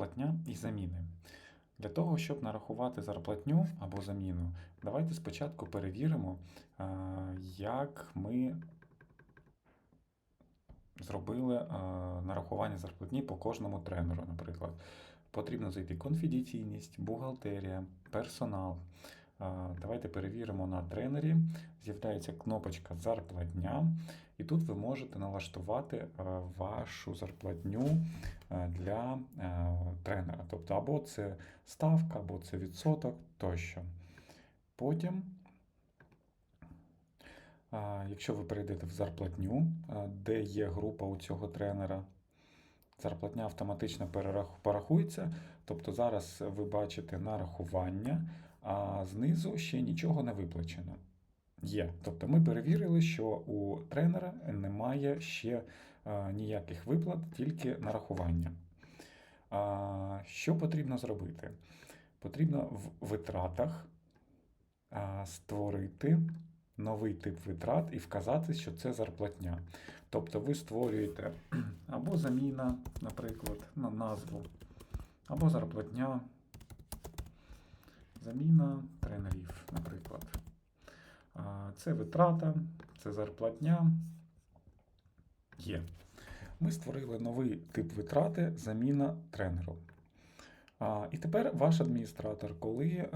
зарплатня і заміни. Для того, щоб нарахувати зарплатню або заміну, давайте спочатку перевіримо, як ми зробили нарахування зарплатні по кожному тренеру, наприклад. Потрібно зайти конфіденційність, бухгалтерія, персонал. Давайте перевіримо на тренері. З'являється кнопочка зарплатня, і тут ви можете налаштувати е, вашу зарплатню е, для е, тренера. Тобто, або це ставка, або це відсоток тощо. Потім, якщо ви перейдете в зарплатню, де є група у цього тренера, зарплатня автоматично порахується. Тобто зараз ви бачите нарахування, а знизу ще нічого не виплачено. Є. Тобто ми перевірили, що у тренера немає ще а, ніяких виплат, тільки нарахування. А, що потрібно зробити? Потрібно в витратах а, створити новий тип витрат і вказати, що це зарплатня. Тобто ви створюєте або заміна, наприклад, на назву, або зарплатня, заміна тренерів, наприклад. Це витрата, це зарплатня. Є. Ми створили новий тип витрати заміна тренеру. І тепер ваш адміністратор, коли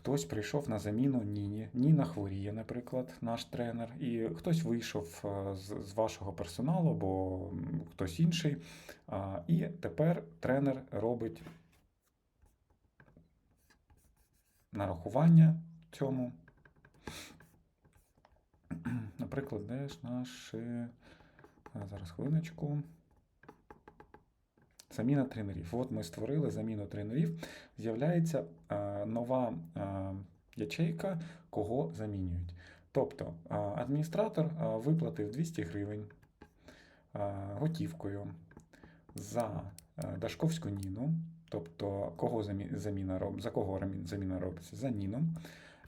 хтось прийшов на заміну Ніні, Ніна хворіє, наприклад, наш тренер, і хтось вийшов е, з, вашого персоналу або хтось інший. І тепер тренер робить нарахування цьому. Наприклад, де ж наш. е, Зараз хвилиночку. Заміна тренерів. От ми створили заміну тренерів. З'являється е, нова е, ячейка, кого замінюють. Тобто е, адміністратор виплатив 200 гривень готівкою за Дашковську Ніну, тобто кого заміна роб... за кого заміна робиться? За Ніну.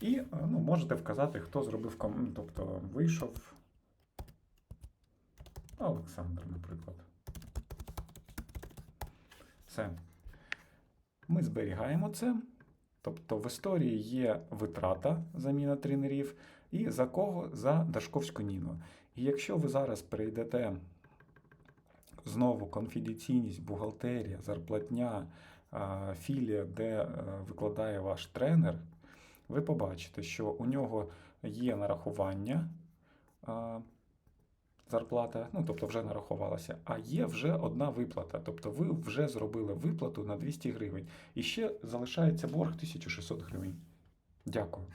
І ну, можете вказати, хто зробив ком... тобто вийшов Олександр, наприклад. Все. Ми зберігаємо це. Тобто в історії є витрата заміна тренерів, і за кого? За Дашковську Ніну. І якщо ви зараз перейдете знову конфіденційність, бухгалтерія, зарплатня, філія, де е, викладає ваш тренер, ви побачите, що у нього є нарахування. Зарплата, ну тобто вже нарахувалася, а є вже одна виплата. Тобто ви вже зробили виплату на 200 гривень. І ще залишається борг 1600 гривень. Дякую.